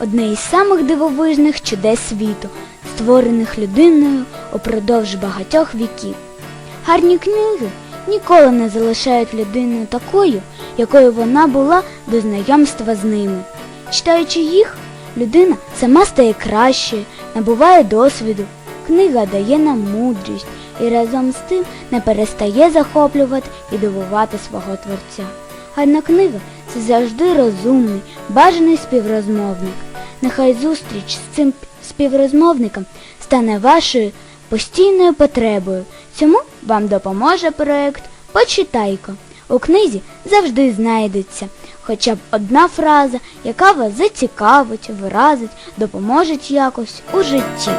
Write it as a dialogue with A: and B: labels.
A: одне із самих дивовижних чудес світу, створених людиною упродовж багатьох віків. Гарні книги ніколи не залишають людину такою, якою вона була до знайомства з ними. Читаючи їх, людина сама стає кращою, набуває досвіду. Книга дає нам мудрість і разом з тим не перестає захоплювати і дивувати свого творця. Гарна книга це завжди розумний, бажаний співрозмовник. Нехай зустріч з цим співрозмовником стане вашою постійною потребою. Цьому вам допоможе проект Почитайко. У книзі завжди знайдеться хоча б одна фраза, яка вас зацікавить, виразить, допоможе якось у житті.